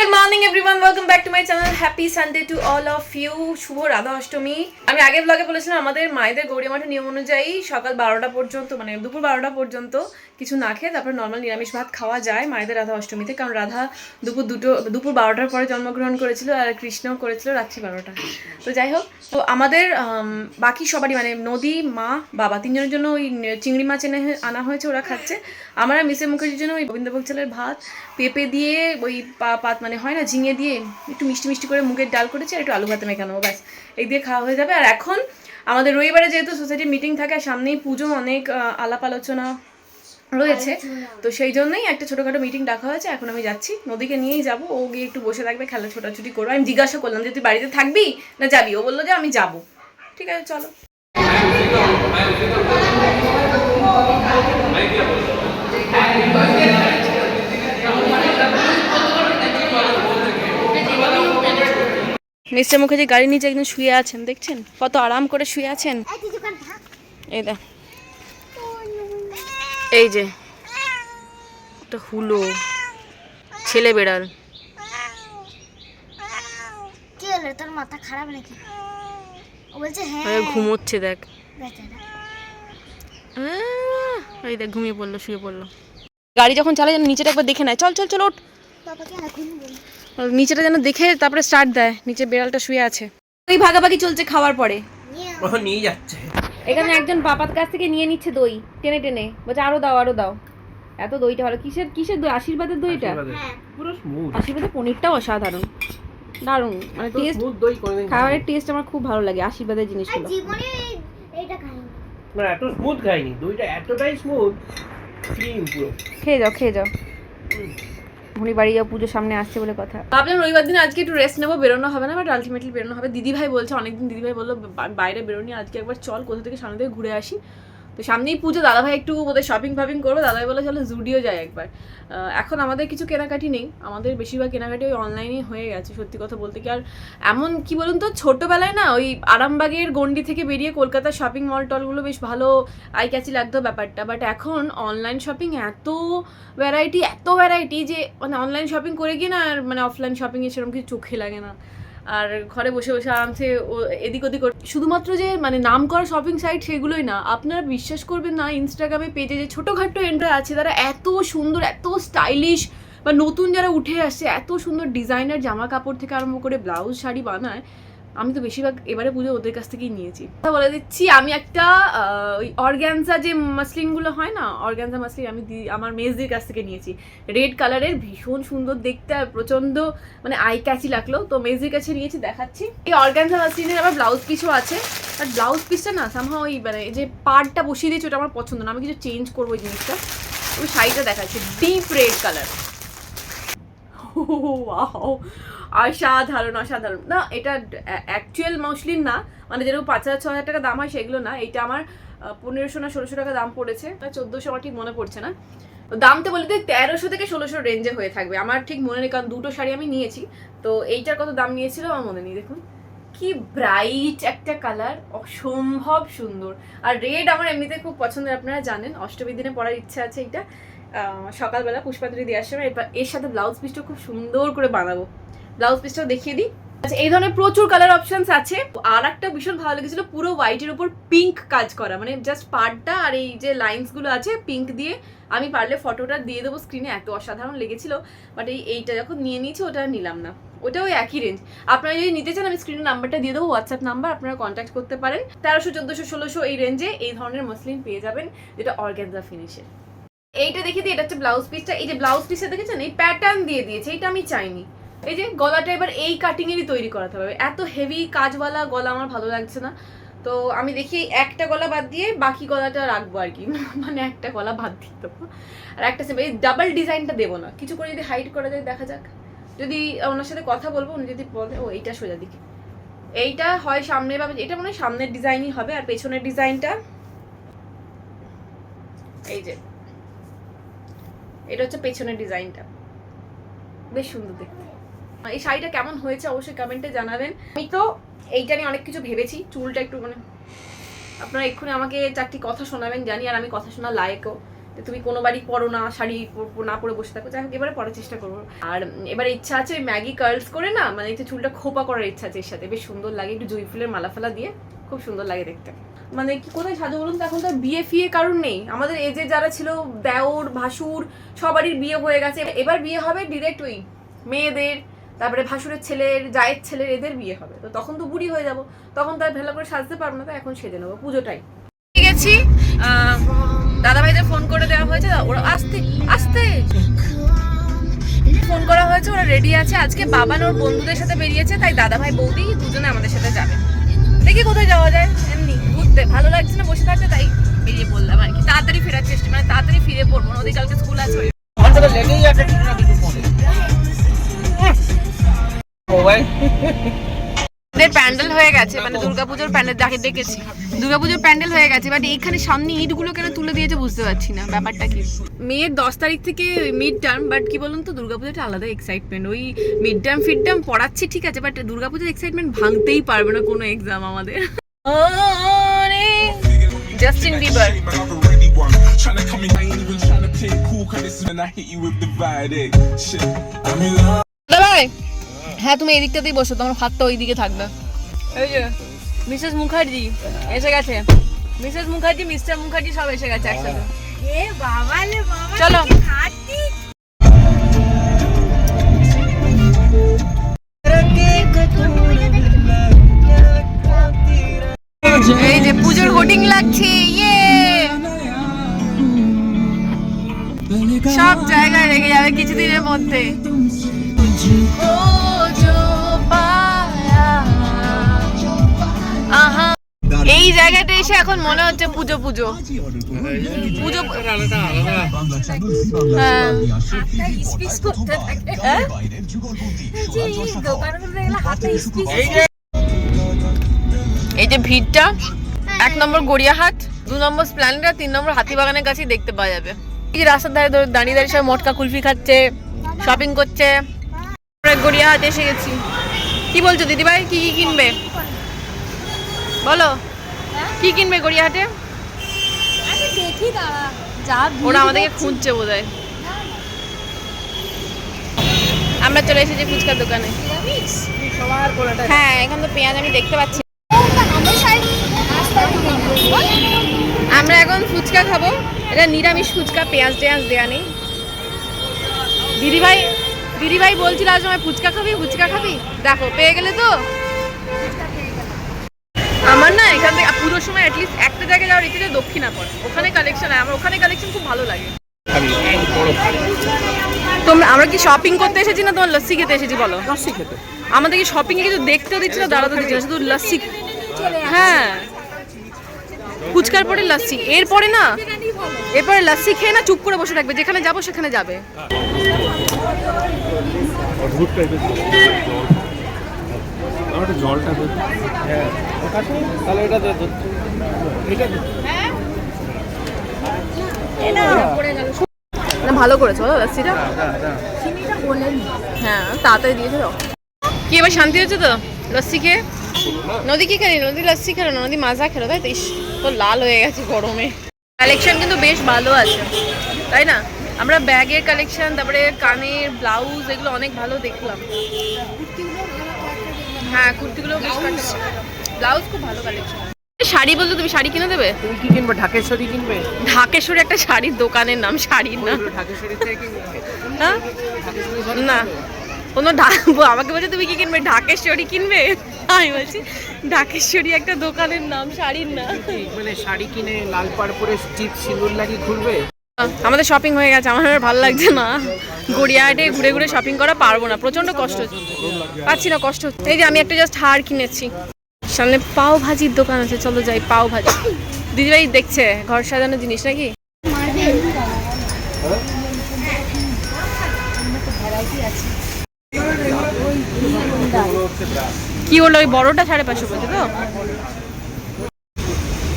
Good morning everyone welcome back to my channel happy Sunday to all of you শুভ রাধা অষ্টমী। আমি আগের ব্লগে বলেছিলাম, আমাদের মায়েদের গৌরী মাঠের নিয়ম অনুযায়ী সকাল বারোটা পর্যন্ত মানে দুপুর বারোটা পর্যন্ত কিছু না খেয়ে তারপর নর্মাল নিরামিষ ভাত খাওয়া যায় মায়েদের রাধা অষ্টমীতে। কারণ রাধা দুপুর দুটো, দুপুর বারোটার পরে জন্মগ্রহণ করেছিল আর কৃষ্ণ করেছিল রাত্রি বারোটা। তো যাই হোক, তো আমাদের বাকি সবারই মানে নদী, মা, বাবা তিনজনের জন্য ওই চিংড়ি মাছ এনে আনা হয়েছে, ওরা খাচ্ছে। আমার মিসের মুখার্জির জন্য ওই গোবিন্দভোগ চালের ভাত, পেঁপে দিয়ে ওই পা- পাত মানে হয় না, ঝিঙে দিয়ে একটু মিষ্টি মিষ্টি করে মুগের ডাল করেছি আর একটু আলু ভাতে মেখানো ব্যাস। এই দিয়ে খাওয়া হয়ে যাবে। আর এখন আমাদের রবিবারে যেহেতু সোসাইটির মিটিং থাকে, আর সামনেই পুজো, অনেক আলাপ আলোচনা রয়েছে। তো সেই জন্যই একটা ছোটোখাটো মিটিং ডাকা হয়েছে। এখন আমি যাচ্ছি, নদীকে নিয়েই যাব। ও গিয়ে একটু বসে থাকবে, খেলা ছোটাছুটি করব। আমি জিজ্ঞাসা করলাম যে, তুই বাড়িতে থাকবি না যাবি? ও বলল যে, আমি যাব। ঠিক আছে, চলো। মিস্টার মুখার্জি গাড়ির নিচে একজন শুয়ে আছেন দেখছেন? কত আরাম করে শুয়ে আছেন। এই দেখ। এই যে একটা হুলো। ছেলে বেড়াল। কি হলো? তোর মাথা খারাপ নাকি? ও বলছে হ্যাঁ। ঘুমোচ্ছে দেখ। এই দেখ ঘুমিয়ে পড়ল শুয়ে পড়ল। গাড়ি যখন চালায় যেন নিচেটা একবার দেখে নেয়। চল চল চল ওঠ। বাবাকে এখন বলি নিচেটা যেন দেখে তারপরে স্টার্ট দেয় নিচে বেড়ালটা শুয়ে আছে। ওই ভাগাভাগি চলছে খাওয়ার পরে। নিয়ে ও নিয়ে যাচ্ছে। এখানে একজন বাপার কাছ থেকে নিয়ে নিচ্ছে দই টেনে টেনে। বলছে আরও দাও আরও দাও। এত দইটা ভালো। কিসের কিসের দই? আশীর্বাদের দইটা? হ্যাঁ। পুরো স্মুথ আশীর্বাদের পনিরটাও অসাধারণ। দারুণ। মানে টেস্ট স্মুথ দই কোনদিন খাবারের টেস্ট আমার খুব ভালো লাগে আশীর্বাদের জিনিসগুলো। জীবনে এইটা খাইনি। না এত স্মুথ খাইনি। দইটা এতটাই স্মুথ ক্রিম পুরো। খেয়ে যাও খেয়ে যাও। ভুনি বাড়ি পুজোর সামনে আসছে বলে কথা। ভাবলাম রবিবার দিন আজকে একটু রেস্ট নেব, বেরোনো হবে না বাট আলটিমেটলি বেরোনো হবে। দিদি ভাই বলছে, অনেকদিন দিদি ভাই বলল বাইরে বেরোনি, আজকে একবার চল কোথা থেকে সামনে থেকে ঘুরে আসি। তো সামনেই পুজো, দাদাভাই একটু বোধহয় শপিং ফপিং করব, দাদাভাই বলে চলো জুডিও যায় একবার। এখন আমাদের কিছু কেনাকাটি নেই, আমাদের বেশিরভাগ কেনাকাটি ওই অনলাইনেই হয়ে গেছে, সত্যি কথা বলতে কি, আর এমন কি বলুন তো ছোটোবেলায় না ওই আরামবাগের গন্ডি থেকে বেরিয়ে কলকাতার শপিং মল টলগুলো বেশ ভালো আই ক্যাচি লাগতো ব্যাপারটা বাট এখন অনলাইন শপিং এত ভ্যারাইটি এত ভ্যারাইটি যে মানে অনলাইন শপিং করে গিয়ে না আর মানে অফলাইন শপিংয়ে সেরকম কিছু চোখে লাগে না। আর ঘরে বসে বসে আরামসে এদিক ওদিক শুধুমাত্র যে মানে নাম করা শপিং সাইট সেগুলোই না, আপনারা বিশ্বাস করবেন না ইনস্টাগ্রামে পেজে যে ছোটোখাটো এন্ট্রা আছে, তারা এত সুন্দর, এত স্টাইলিশ বা নতুন যারা উঠে আসছে এত সুন্দর ডিজাইনার জামা কাপড় থেকে আরম্ভ করে ব্লাউজ শাড়ি বানায় আমি তো বেশিরভাগ এবারে পুজো ওদের কাছ থেকেই নিয়েছি। কথা বলে দিচ্ছি, আমি একটা ওই অর্গ্যানজা যে মাসলিনগুলো হয় না অর্গ্যানজা মাসলিন আমি দি- আমার মেজদির কাছ থেকে নিয়েছি। রেড কালারের ভীষণ সুন্দর দেখতে আর প্রচণ্ড মানে আই ক্যাচি লাগল। তো মেজদির কাছে নিয়েছি, দেখাচ্ছি। এই অর্গ্যানজা মাসলিনের আবার ব্লাউজ পিসও আছে। আর ব্লাউজ পিসটা না সামহাও ওই মানে যে পার্টটা বসিয়ে দিয়েছে, ওটা আমার পছন্দ না। আমি কিছু চেঞ্জ করব ওই জিনিসটা। ওই শাড়িটা দেখাচ্ছি ডিপ রেড কালার অসাধারণ অসাধারণ। না এটা অ্যাকচুয়াল মসলিন না। মানে যেরকম পাঁচ হাজার ছ হাজার টাকা দাম হয় সেগুলো না। এটা আমার পনেরোশো না ষোলোশো টাকা দাম পড়েছে। চোদ্দোশো আমার ঠিক মনে পড়ছে না। তো দামটা বলতে তেরোশো থেকে ষোলোশো রেঞ্জে হয়ে থাকবে। আমার ঠিক মনে নেই কারণ দুটো শাড়ি আমি নিয়েছি। তো এইটার কত দাম নিয়েছিল আমার মনে নেই দেখুন। কি ব্রাইট একটা কালার অসম্ভব সুন্দর। আর রেড আমার এমনিতে খুব পছন্দের আপনারা জানেন। অষ্টমীর দিনে পরার ইচ্ছা আছে আহ, সকালবেলা পুষ্পাঞ্জলি দিয়ে আসছে এবার এর সাথে ব্লাউজ পিসটা খুব সুন্দর করে বানাবো। ব্লাউজ পিসটাও দেখিয়ে দিই। আচ্ছা এই ধরনের প্রচুর কালার অপশনস আছে। আর একটা ভীষণ ভালো লেগেছিল, পুরো হোয়াইটের উপর পিঙ্ক কাজ করা। মানে জাস্ট পার্টটা আর এই যে লাইন্সগুলো আছে পিঙ্ক দিয়ে আমি পারলে ফটোটা দিয়ে দেবো স্ক্রিনে এত অসাধারণ লেগেছিল বাট এই এইটা যখন নিয়ে নিয়েছি, ওটা নিলাম না। ওটা ওই একই রেঞ্জ আপনারা যদি নিতে চান, আমি স্ক্রিনের নাম্বারটা দিয়ে দেবো হোয়াটসঅ্যাপ নাম্বার আপনারা কন্ট্যাক্ট করতে পারেন। তেরোশো, চোদ্দোশো, ষোলোশো এই রেঞ্জে এই ধরনের মসলিন পেয়ে যাবেন, যেটা অর্গ্যানজা ফিনিশের এইটা দেখে দিই, এটা হচ্ছে ব্লাউজ পিসটা এই যে ব্লাউজ পিসটা দেখেছেন? এই প্যাটার্ন দিয়ে দিয়েছে এটা আমি চাইনি। এই যে গলাটা এবার এই কাটিং এরই তৈরি করাতে হবে। এত হেভি কাজওয়ালা গলা আমার ভালো লাগছে না। তো আমি দেখি একটা গলা বাদ দিয়ে বাকি গলাটা রাখব আর কি। মানে একটা গলা বাদ দিয়ে দেবো। আর একটা সেম এই ডাবল ডিজাইনটা দেবো না। কিছু করে যদি হাইড করা যায়, দেখা যাক। যদি ওনার সাথে কথা বলব, উনি যদি বলে, ও, এইটা সোজা দিকে। এইটা হয় সামনে বা এটা মনে হয় সামনের ডিজাইনই হবে। আর পেছনের ডিজাইনটা এই যে। এটা হচ্ছে পেছনের ডিজাইনটা। বেশ সুন্দর দেখতে। এই শাড়িটা কেমন হয়েছে অবশ্যই কমেন্টে জানাবেন। আমি তো এইটা নিয়ে অনেক কিছু ভেবেছি, চুলটা একটু মানে আপনারা এক্ষুনি আমাকে চারটি কথা শোনাবেন, জানি আর আমি কথা শোনা লায়কও। যে তুমি কোনো বাড়ি পরো না, শাড়ি না পরে বসে থাকো, যাই হোক, এবারে পরার চেষ্টা করব। আর এবারে ইচ্ছা আছে ম্যাগি কার্লস করে না মানে একটু চুলটা খোপা করার ইচ্ছা আছে এর সাথে, বেশ সুন্দর লাগে, একটু জুই ফুলের মালা ফালা দিয়ে। খুব সুন্দর লাগে দেখতে। মানে কি, কোথায় সাজো বলুন তো? এখন তো বিয়ে ফিয়ে কারণ নেই। আমাদের এজে যারা ছিল দেওর, ভাসুর, সবারই বিয়ে হয়ে গেছে। এবার বিয়ে হবে ডিরেক্ট ওই মেয়েদের, তারপরে ভাসুরের ছেলের, জায়ের ছেলের, এদের বিয়ে হবে। তো তখন তো বুড়ি হয়ে যাব। তখন তো আর ভালো করে সাজতে পারব না তো এখন সেজে নেব। পুজোটাই। গেছি দাদা ভাইদের ফোন করে দেওয়া হয়েছে। ওরা আসতে আসতে। ফোন করা হয়েছে, ওরা রেডি আছে। আজকে বাবান ওর বন্ধুদের সাথে বেরিয়েছে, তাই দাদা ভাই বৌদি দুজনে আমাদের সাথে যাবে। দেখি কোথায় যাওয়া যায়। এমনি ঘুরতে। ভালো লাগছে না বসে থাকতে তাই বেরিয়ে পড়লাম আর কি। তাড়াতাড়ি ফেরার চেষ্টা মানে তাড়াতাড়ি ফিরে পড়ব নদী কালকে স্কুল আছে। লেগেই আছে মোবাইল আমাদের প্যান্ডেল হয়ে গেছে মানে দুর্গাপুজোর প্যান্ডেল যাকে দেখেছি। দুর্গাপুজোর প্যান্ডেল হয়ে গেছে বাট এইখানে সামনে ইটগুলো কেন তুলে দিয়েছে বুঝতে পারছি না ব্যাপারটা কি? মেয়ের দশ তারিখ থেকে মিড টার্ম বাট কি বলুন তো দুর্গাপুজোটা আলাদা এক্সাইটমেন্ট ওই মিড টার্ম ফিড টার্ম পড়াচ্ছি ঠিক আছে বাট দুর্গাপুজোর এক্সাইটমেন্ট ভাঙতেই পারবে না কোনো এক্সাম আমাদের। জাস্টিন বিবার Man, হ্যাঁ তুমি এই দিকটাতেই বসো তোমার হাতটা ওই দিকে থাকবে। এই যে মিসেস মুখার্জি এসে গেছে। মিসেস মুখার্জি মিস্টার মুখার্জি সব এসে গেছে একসাথে। এ বাবা রে বাবা চলো। এই যে পুজোর হোর্ডিং লাগছে ইয়ে! সব জায়গায় রেগে যাবে কিছুদিনের মধ্যে। এই জায়গাটা এসে এখন মনে হচ্ছে পুজো পুজো। পুজো হ্যাঁ। এই যে ভিড়টা, এক নম্বর গড়িয়াহাট, দু নম্বর স্প্ল্যানেড তিন নম্বর হাতিবাগানের কাছেই দেখতে পাওয়া যাবে। রাস্তার ধারে দাঁড়িয়ে দাঁড়িয়ে সব মটকা কুলফি খাচ্ছে শপিং করছে। গড়িয়াহাট এসে গেছি। কি বলছো দিদিভাই? কি কি কিনবে? বলো। কি কিনবে গড়িয়াহাটে দেখি দাঁড়া যা ওরা আমাদেরকে খুঁজছে বোধ আমরা চলে এসেছি ফুচকার দোকানে। হ্যাঁ এখন তো পেঁয়াজ আমি দেখতে পাচ্ছি। আমরা এখন ফুচকা খাব। এটা নিরামিষ ফুচকা পেঁয়াজ টেয়াজ দেওয়া নেই। দিদিভাই দিদিভাই বলছিল আজ আমায় ফুচকা খাবি ফুচকা খাবি? দেখো পেয়ে গেলে তো? আমার না এখান থেকে পুজোর সময় অ্যাটলিস্ট একটা জায়গায় যাওয়ার ইচ্ছে যে দক্ষিণাপট ওখানে কালেকশন হয় আমার ওখানে কালেকশন খুব ভালো লাগে। তোমরা আমরা কি শপিং করতে এসেছি না তোমার লস্যি খেতে এসেছি বলো? লস্যি খেতে। আমাদের কি শপিং এ কিছু দেখতেও দিচ্ছে না দাঁড়াতে দিচ্ছে না শুধু লস্যি হ্যাঁ। ফুচকার পরে লস্যি এরপরে না এরপরে লস্যি খেয়ে না চুপ করে বসে থাকবে, যেখানে যাব সেখানে যাবে। জলটা হ্যাঁ তাহলে এটা না, ভালো করেছ বলেনি হ্যাঁ তাড়াতাড়ি দিয়েছ কি এবার শান্তি হচ্ছে তো লস্যি খেয়ে? নদী কি খেলি নদী লস্যি খেলো না নদী মাজা খেলো তাই তো? ইস তো লাল হয়ে গেছে গরমে। কালেকশন কিন্তু বেশ ভালো আছে তাই না? আমরা ব্যাগের কালেকশন তারপরে কানের ব্লাউজ এগুলো অনেক ভালো দেখলাম। হ্যাঁ কুর্তিগুলো ব্লাউজ খুব ভালো কালেকশন শাড়ি বলতে তুমি শাড়ি কিনে দেবে? তুমি কি কিনবে? ঢাকেশ্বরী কিনবে? ঢাকেশ্বরে একটা শাড়ির দোকানের নাম শাড়ির না ঢাকেশ্বরী থেকে হ্যাঁ? না? কোনো ঢা- আমাকে বলছে তুমি কি কিনবে? ঢাকেশ্বরী কিনবে? আমি বলছি ঢাকেশ্বরী একটা দোকানের নাম শাড়ির না মানে শাড়ি কিনে লাল পাড় পরে চিপ সিঁদুর লাগিয়ে ঘুরবে আমাদের শপিং হয়ে গেছে আমার আর ভালো লাগছে না। গড়িয়াহাটে ঘুরে ঘুরে শপিং করা পারব না প্রচণ্ড কষ্ট হচ্ছে। পাচ্ছি না কষ্ট হচ্ছে। এই যে আমি একটা জাস্ট হার কিনেছি। সামনে পাও ভাজির দোকান আছে চলো যাই পাও ভাজি দিদিভাই দেখছে ঘর সাজানো জিনিস নাকি? কি হলো? ওই বড়টা সাড়ে পাঁচশো বলছে তো?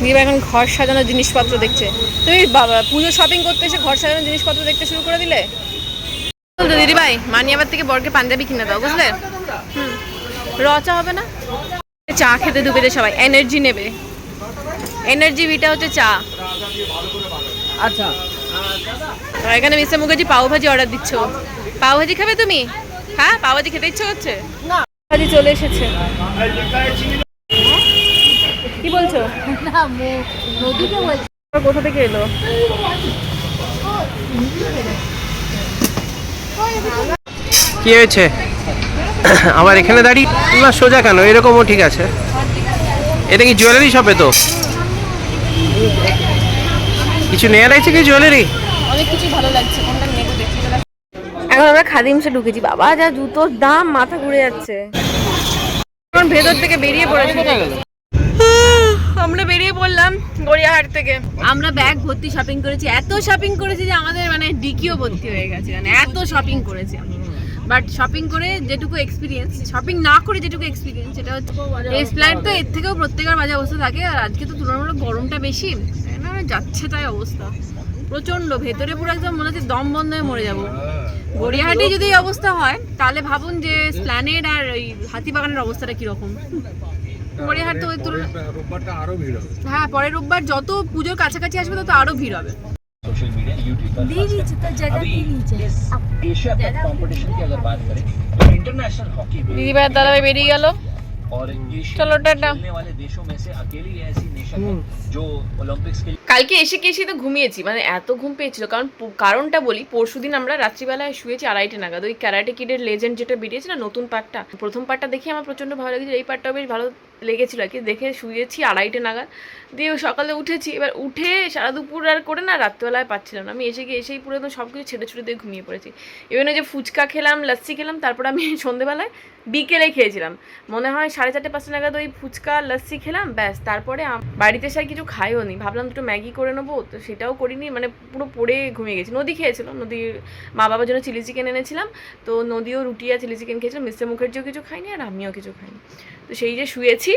দিদিভাই এখন ঘর সাজানোর জিনিসপত্র দেখছে। তুমি বাবা পুজো শপিং করতে এসে ঘর সাজানোর জিনিসপত্র দেখতে শুরু করে দিলে? বলতো দিদিভাই মানিয়াবার থেকে বরকে পাঞ্জাবি কিনে দাও বুঝলে? হুম। রচা হবে না? চা খেতে দুবেদে সবাই এনার্জি নেবে। এনার্জি বিটা হচ্ছে চা। আচ্ছা। আর এখানে মিস্টার মুখার্জি পাওভাজি অর্ডার দিচ্ছ পাওভাজি খাবে তুমি? হ্যাঁ পাওভাজি খেতে ইচ্ছে করছে? না চলে এসেছে। কি বলছো? না নদীকে বলছি। কোথা থেকে এলো? কি হয়েছে? আবার এখানে দাঁড়িয়ে? না সোজা কেন? এরকমও ঠিক আছে। এটা কি জুয়েলারি শপে তো? কিছু নেওয়া আছে কি জুয়েলারি অনেক কিছু ভালো লাগছে। কোনটা নেব দেখি। এখন আমরা খাদিমসে ঢুকেছি। বাবা যা জুতোর দাম মাথা ঘুরে যাচ্ছে। এখন ভেতর থেকে বেরিয়ে পড়েছি। আমরা বেরিয়ে পড়লাম গড়িয়াহাট থেকে। আমরা ব্যাগ ভর্তি শপিং করেছি। এত শপিং করেছি যে আমাদের মানে ডিকিও ভর্তি হয়ে গেছে। মানে এত শপিং করেছি বাট শপিং করে যেটুকু এক্সপিরিয়েন্স শপিং না করে যেটুকু এক্সপিরিয়েন্স সেটা হচ্ছে এই ফ্লাইট তো এর থেকেও প্রত্যেকের বাজে অবস্থা থাকে। আর আজকে তো তুলনামূলক গরমটা বেশি। যাচ্ছে তাই অবস্থা। প্রচণ্ড ভেতরে পুরো একদম মনে হচ্ছে দম বন্ধ হয়ে মরে যাব। গড়িয়াহাটে যদি এই অবস্থা হয় তাহলে ভাবুন যে স্প্ল্যানেড আর ওই হাতিবাগানের অবস্থাটা কিরকম গড়িয়াহাট তো ওই তুলনা হ্যাঁ পরের রোববার যত পুজোর কাছাকাছি আসবে তত আরো ভিড় হবে सोशल मीडिया यूट्यूब पर দিয়ে দিয়েছে তো জায়গা अभी দিয়ে দিয়েছে इस एशिया कप कंपटीशन की अगर बात करें तो इंटरनेशनल हॉकी में দিদিভাইয়ের দাদা বেরিয়ে গেল और एशिया चलो, में टाटा। खेलने वाले देशों में से अकेली ऐसी नेशन है जो ओलंपिक्स के लिए কালকে এসে কি এসে তো ঘুমিয়েছি? মানে এত ঘুম পেয়েছিল। কারণ কারণটা বলি পরশু দিন আমরা রাত্রিবেলায় শুয়েছি আড়াইটে নাগাদ। ওই ক্যারাটে কিডের লেজেন্ড যেটা বেরিয়েছে না, নতুন পার্টটা, প্রথম পার্টটা দেখে আমার প্রচণ্ড ভালো লেগেছিল। এই পার্টটা বেশ ভালো লেগেছিল আর কি। দেখে শুয়েছি আড়াইটে নাগাদ। দিয়ে সকালে উঠেছি। এবার উঠে সারা দুপুর আর করে না রাত্রিবেলায় পাচ্ছিলাম আমি এসে গিয়ে এসেই পুরো সব কিছু ছেড়ে ছুটে দিয়ে ঘুমিয়ে পড়েছি। ওই যে ফুচকা খেলাম লাচ্ছি খেলাম, তারপর আমি সন্ধেবেলায় বিকেলে খেয়েছিলাম। মনে হয় সাড়ে চারটে, পাঁচটা নাগাদ ওই ফুচকা লাচ্ছি খেলাম, ব্যাস। তারপরে বাড়িতে আর কিছু খাইও নি। ভাবলাম দুটো ম্যাগি করে নেব, তো সেটাও করিনি। মানে পুরো পড়ে ঘুমিয়ে গেছি। নদী খেয়েছিল। নদীর মা বাবার জন্য চিলি চিকেন এনেছিলাম। তো নদীও রুটি আর চিলি চিকেন খেয়েছিলাম। মিস্টার মুখার্জিও কিছু খাইনি আর আমিও কিছু খাইনি। তো সেই যে শুয়েছি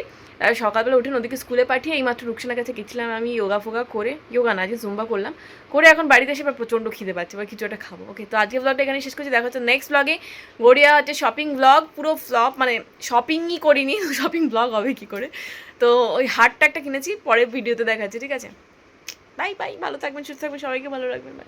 সকালবেলা উঠে নদীকে স্কুলে পাঠিয়ে এইমাত্র রুকসানার কাছে গেছিলাম আমি যোগা ফোগা করে যোগা না, যে জুম্বা করলাম। করে এখন বাড়িতে এসে এবার প্রচণ্ড খিদে পাচ্ছে, এবার কিছু একটা খাব। ওকে তো আজকে ব্লগটা এখানে শেষ করছি, দেখা হচ্ছে নেক্সট ব্লগে গড়িয়া হচ্ছে শপিং ব্লগ পুরো ফ্লপ মানে শপিংই করিনি শপিং ব্লগ হবে কি করে। তো ওই হাটটা একটা কিনেছি, পরের ভিডিওতে দেখাচ্ছি, ঠিক আছে? বাই বাই ভালো থাকবেন, সুস্থ থাকবেন, সবাইকে ভালো রাখবেন বাই